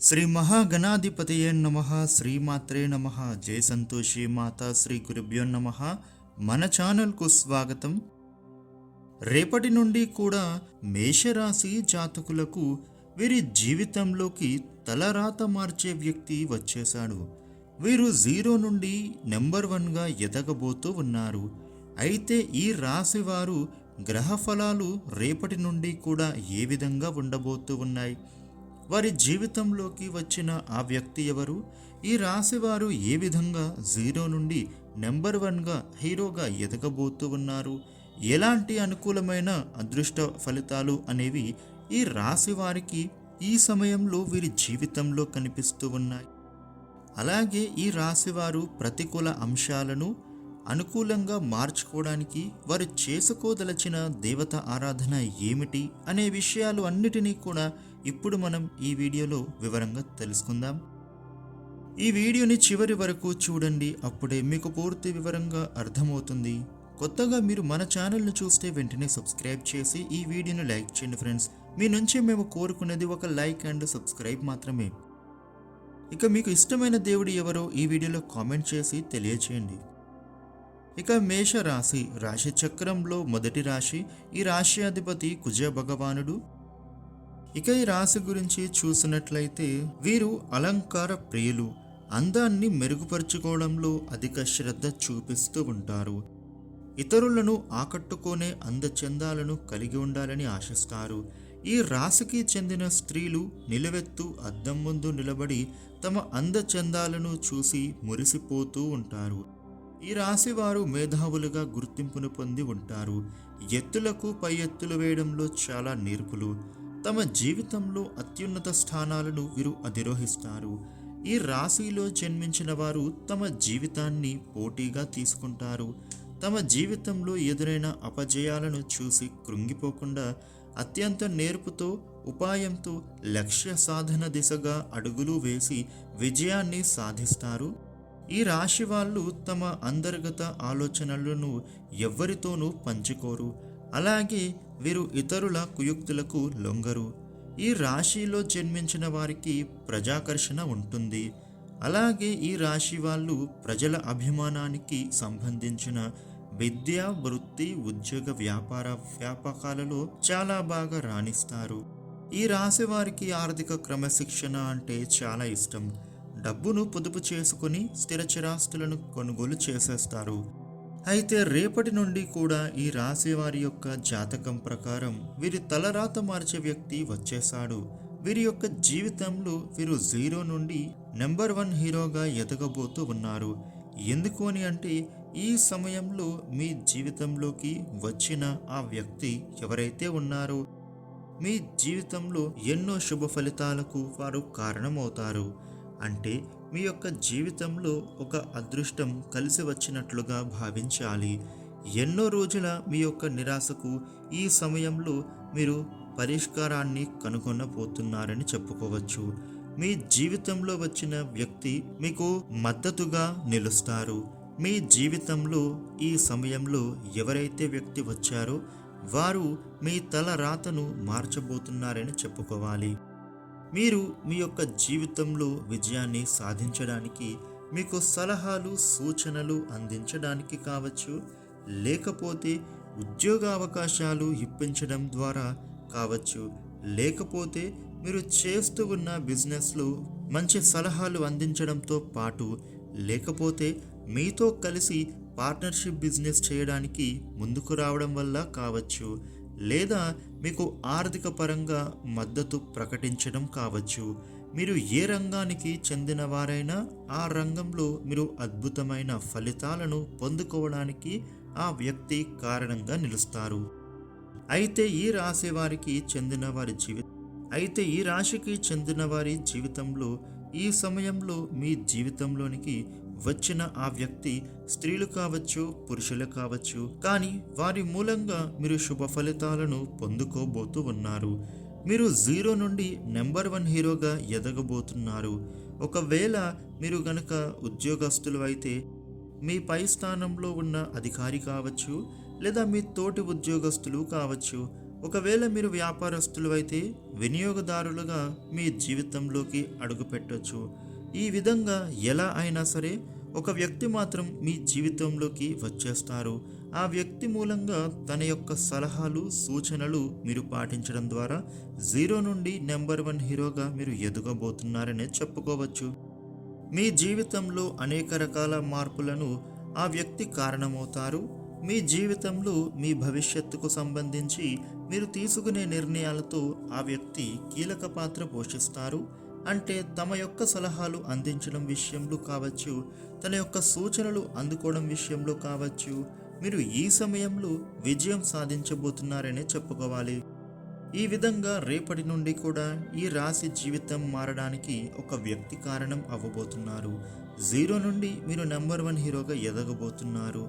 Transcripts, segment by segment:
శ్రీ మహాగణాధిపతయే నమ శ్రీమాత్రే నమ జయ సంతోషి మాత శ్రీ గురుభ్యో నమ. మన ఛానల్కు స్వాగతం. రేపటి నుండి కూడా మేషరాశి జాతకులకు వీరి జీవితంలోకి తలరాత మార్చే వ్యక్తి వచ్చేశాడు. వీరు జీరో నుండి నెంబర్ వన్గా ఎదగబోతూ ఉన్నారు. అయితే ఈ రాశి వారు గ్రహ ఫలాలు రేపటి నుండి కూడా ఏ విధంగా ఉండబోతూ ఉన్నాయి? వారి జీవితంలోకి వచ్చిన ఆ వ్యక్తి ఎవరు? ఈ రాశివారు ఏ విధంగా జీరో నుండి నెంబర్ వన్గా హీరోగా ఎదగబోతూ ఉన్నారు? ఎలాంటి అనుకూలమైన అదృష్ట ఫలితాలు అనేవి ఈ రాశి వారికి ఈ సమయంలో వీరి జీవితంలో కనిపిస్తూ ఉన్నాయి. అలాగే ఈ రాశివారు ప్రతికూల అంశాలను అనుకూలంగా మార్చుకోవడానికి వారు చేసుకోదలచిన దేవత ఆరాధన ఏమిటి? అనే విషయాలు అన్నిటినీ కూడా ఇప్పుడు మనం ఈ వీడియోలో వివరంగా తెలుసుకుందాం. ఈ వీడియోని చివరి వరకు చూడండి అప్పుడే మీకు పూర్తి వివరంగా అర్థమవుతుంది. కొత్తగా మీరు మన ఛానల్ను చూస్తే వెంటనే సబ్స్క్రైబ్ చేసి ఈ వీడియోని లైక్ చేయండి ఫ్రెండ్స్. మీ నుంచి మేము కోరుకునేది ఒక లైక్ అండ్ సబ్స్క్రైబ్ మాత్రమే. ఇక మీకు ఇష్టమైన దేవుడు ఎవరో ఈ వీడియోలో కామెంట్ చేసి తెలియచేయండి. ఇక మేష రాశి రాశి చక్రంలో మొదటి రాశి ఈ రాశి అధిపతి కుజ భగవానుడు. ఇక ఈ రాశి గురించి చూసినట్లయితే వీరు అలంకార ప్రియులు. అందాన్ని మెరుగుపరుచుకోవడంలో అధిక శ్రద్ధ చూపిస్తూ ఉంటారు. ఇతరులను ఆకట్టుకునే అందచందాలను కలిగి ఉండాలని ఆశిస్తారు. ఈ రాశికి చెందిన స్త్రీలు నిలవెత్తు అద్దం ముందు నిలబడి తమ అందచందాలను చూసి మురిసిపోతూ ఉంటారు. ఈ రాశి వారు మేధావులుగా గుర్తింపును పొంది ఉంటారు. ఎత్తులకు పై ఎత్తులు వేయడంలో చాలా నేర్పులు. తమ జీవితంలో అత్యున్నత స్థానాలను వీరు అధిరోహిస్తారు. ఈ రాశిలో జన్మించిన వారు తమ జీవితాన్ని పోటీగా తీసుకుంటారు. తమ జీవితంలో ఎదురైన అపజయాలను చూసి కృంగిపోకుండా అత్యంత నేర్పుతో ఉపాయంతో లక్ష్య సాధన దిశగా అడుగులు వేసి విజయాన్ని సాధిస్తారు. ఈ రాశి వాళ్ళు తమ అంతర్గత ఆలోచనలను ఎవ్వరితోనూ పంచుకోరు. అలాగే వీరు ఇతరుల కుయుక్తులకు లొంగరు. ఈ రాశిలో జన్మించిన వారికి ప్రజాకర్షణ ఉంటుంది. అలాగే ఈ రాశి వాళ్ళు ప్రజల అభిమానానికి సంబంధించిన విద్య వృత్తి ఉద్యోగ వ్యాపార వ్యాపకాలలో చాలా బాగా రాణిస్తారు. ఈ రాశి వారికి ఆర్థిక క్రమశిక్షణ అంటే చాలా ఇష్టం. డబ్బును పొదుపు చేసుకుని స్థిర చిరాస్తులను కొనుగోలు చేసేస్తారు. అయితే రేపటి నుండి కూడా ఈ రాశి వారి యొక్క జాతకం ప్రకారం వీరి తలరాత మార్చే వ్యక్తి వచ్చేశాడు. వీరి యొక్క జీవితంలో వీరు జీరో నుండి నెంబర్ వన్ హీరోగా ఎదగబోతూ ఉన్నారు. ఎందుకు అని అంటే ఈ సమయంలో మీ జీవితంలోకి వచ్చిన ఆ వ్యక్తి ఎవరైతే ఉన్నారో మీ జీవితంలో ఎన్నో శుభ ఫలితాలకు వారు కారణమవుతారు. అంటే మీ యొక్క జీవితంలో ఒక అదృష్టం కలిసి వచ్చినట్లుగా భావించాలి. ఎన్నో రోజుల మీ యొక్క నిరాశకు ఈ సమయంలో మీరు పరిష్కారాన్ని కనుగొనబోతున్నారని చెప్పుకోవచ్చు. మీ జీవితంలో వచ్చిన వ్యక్తి మీకు మద్దతుగా నిలుస్తారు. మీ జీవితంలో ఈ సమయంలో ఎవరైతే వ్యక్తి వచ్చారో వారు మీ తల రాతను మార్చబోతున్నారని చెప్పుకోవాలి. మీరు మీ యొక్క జీవితంలో విజయాన్ని సాధించడానికి మీకు సలహాలు సూచనలు అందించడానికి కావచ్చు లేకపోతే ఉద్యోగ అవకాశాలు ఇప్పించడం ద్వారా కావచ్చు లేకపోతే మీరు చేస్తూ ఉన్న బిజినెస్లో మంచి సలహాలు అందించడంతో పాటు లేకపోతే మీతో కలిసి పార్ట్నర్షిప్ బిజినెస్ చేయడానికి ముందుకు రావడం వల్ల కావచ్చు. లేదా మీకు ఆర్థిక పరంగా మద్దతు ప్రకటించడం కావచ్చు. మీరు ఏ రంగానికి చెందినవారైనా ఆ రంగంలో మీరు అద్భుతమైన ఫలితాలను పొందుకోవడానికి ఆ వ్యక్తి కారణంగా నిలుస్తారు. అయితే ఈ రాశి వారికి చెందిన వారి జీవితం అయితే ఈ రాశికి చెందిన వారి జీవితంలో ఈ సమయంలో మీ జీవితంలోనికి వచ్చిన ఆ వ్యక్తి స్త్రీలు కావచ్చు పురుషులు కావచ్చు కానీ వారి మూలంగా మీరు శుభ ఫలితాలను పొందుకోబోతూ ఉన్నారు. మీరు జీరో నుండి నెంబర్ వన్ హీరోగా ఎదగబోతున్నారు. ఒకవేళ మీరు గనక ఉద్యోగస్తులు అయితే మీ పై స్థానంలో ఉన్న అధికారి కావచ్చు లేదా మీ తోటి ఉద్యోగస్తులు కావచ్చు ఒకవేళ మీరు వ్యాపారస్తులు అయితే వినియోగదారులుగా మీ జీవితంలోకి అడుగుపెట్టొచ్చు. ఈ విధంగా ఎలా అయినా సరే ఒక వ్యక్తి మాత్రం మీ జీవితంలోకి వచ్చేస్తారు. ఆ వ్యక్తి మూలంగా తన యొక్క సలహాలు సూచనలు మీరు పాటించడం ద్వారా జీరో నుండి నెంబర్ వన్ హీరోగా మీరు ఎదుగబోతున్నారనే చెప్పుకోవచ్చు. మీ జీవితంలో అనేక రకాల మార్పులను ఆ వ్యక్తి కారణమవుతారు. మీ జీవితంలో మీ భవిష్యత్తుకు సంబంధించి మీరు తీసుకునే నిర్ణయాలతో ఆ వ్యక్తి కీలక పాత్ర పోషిస్తారు. అంటే తమ యొక్క సలహాలు అందించడం విషయంలో కావచ్చు తన యొక్క సూచనలు అందుకోవడం విషయంలో కావచ్చు మీరు ఈ సమయంలో విజయం సాధించబోతున్నారనే చెప్పుకోవాలి. ఈ విధంగా రేపటి నుండి కూడా ఈ రాశి జీవితం మారడానికి ఒక వ్యక్తి కారణం అవ్వబోతున్నారు. జీరో నుండి మీరు నెంబర్ వన్ హీరోగా ఎదగబోతున్నారు.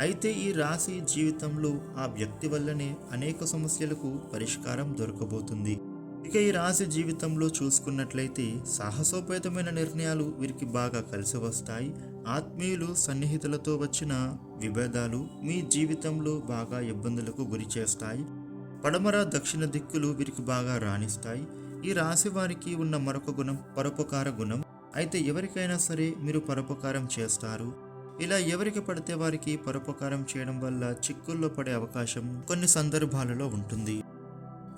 అయితే ఈ రాశి జీవితంలో ఆ వ్యక్తి వల్లనే అనేక సమస్యలకు పరిష్కారం దొరకబోతుంది. ఇక ఈ రాశి జీవితంలో చూసుకున్నట్లయితే సాహసోపేతమైన నిర్ణయాలు వీరికి బాగా కలిసి వస్తాయి. ఆత్మీయులు సన్నిహితులతో వచ్చిన విభేదాలు మీ జీవితంలో బాగా ఇబ్బందులకు గురి చేస్తాయి. పడమర దక్షిణ దిక్కులు వీరికి బాగా రాణిస్తాయి. ఈ రాశి వారికి ఉన్న మరొక గుణం పరోపకార గుణం. అయితే ఎవరికైనా సరే మీరు పరోపకారం చేస్తారు. ఇలా ఎవరికి పడితే వారికి పరోపకారం చేయడం వల్ల చిక్కుల్లో పడే అవకాశం కొన్ని సందర్భాలలో ఉంటుంది.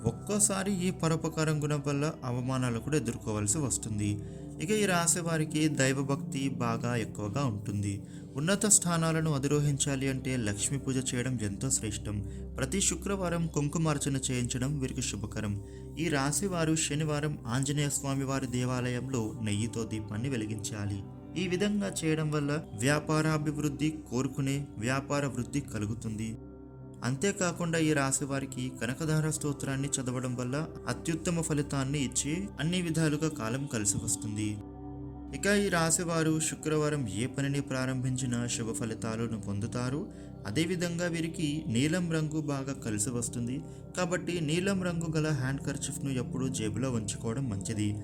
ఒక్కోసారి ఈ పరోపకారం గుణం వల్ల అవమానాలు కూడా ఎదుర్కోవాల్సి వస్తుంది. ఇక ఈ రాశి వారికి దైవభక్తి బాగా ఎక్కువగా ఉంటుంది. ఉన్నత స్థానాలను అధిరోహించాలి అంటే లక్ష్మీ పూజ చేయడం ఎంతో శ్రేష్టం. ప్రతి శుక్రవారం కుంకుమార్చన చేయించడం వీరికి శుభకరం. ఈ రాశి వారు శనివారం ఆంజనేయ స్వామి వారి దేవాలయంలో నెయ్యితో దీపాన్ని వెలిగించాలి. ఈ విధంగా చేయడం వల్ల వ్యాపారాభివృద్ధి కోరుకునే వ్యాపార వృద్ధి కలుగుతుంది. అంతేకాకుండా ఈ రాశి వారికి కనకధార స్తోత్రాన్ని చదవడం వల్ల అత్యుత్తమ ఫలితాన్ని ఇచ్చి అన్ని విధాలుగా కాలం కలిసి వస్తుంది. ఇక ఈ రాశివారు శుక్రవారం ఏ పనిని ప్రారంభించినా శుభ ఫలితాలను పొందుతారు. అదేవిధంగా వీరికి నీలం రంగు బాగా కలిసి వస్తుంది. కాబట్టి నీలం రంగు గల హ్యాండ్ కర్చిఫ్ను ఎప్పుడూ జేబులో ఉంచుకోవడం మంచిది.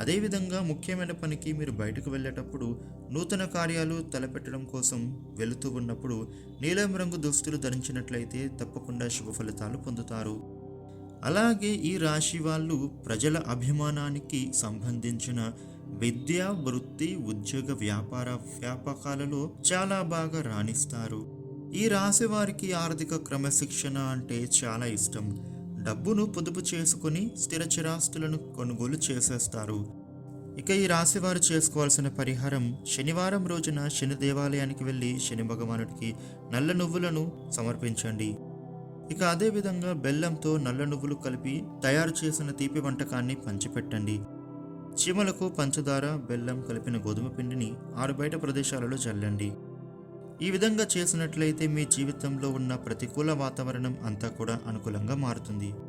అదేవిధంగా ముఖ్యమైన పనికి మీరు బయటకు వెళ్ళేటప్పుడు నూతన కార్యాలు తలపెట్టడం కోసం వెళుతూ ఉన్నప్పుడు నీలం రంగు దుస్తులు ధరించినట్లయితే తప్పకుండా శుభ ఫలితాలు పొందుతారు. అలాగే ఈ రాశి వాళ్ళు ప్రజల అభిమానానికి సంబంధించిన విద్య వృత్తి ఉద్యోగ వ్యాపార వ్యాపకాలలో చాలా బాగా రాణిస్తారు. ఈ రాశి వారికి ఆర్థిక క్రమశిక్షణ అంటే చాలా ఇష్టం. డబ్బును పొదుపు చేసుకుని స్థిర చిరాస్తులను కొనుగోలు చేసేస్తారు. ఇక ఈ రాశివారు చేసుకోవాల్సిన పరిహారం శనివారం రోజున శని దేవాలయానికి వెళ్ళి శని భగవానుడికి నల్ల నువ్వులను సమర్పించండి. ఇక అదేవిధంగా బెల్లంతో నల్ల నువ్వులు కలిపి తయారు చేసిన తీపి వంటకాన్ని పంచిపెట్టండి. చీమలకు పంచదార బెల్లం కలిపిన గోధుమ పిండిని ఆరు బయట ప్రదేశాలలో చల్లండి. ఈ విధంగా చేసినట్లయితే మీ జీవితంలో ఉన్న ప్రతికూల వాతావరణం అంతా కూడా అనుకూలంగా మారుతుంది.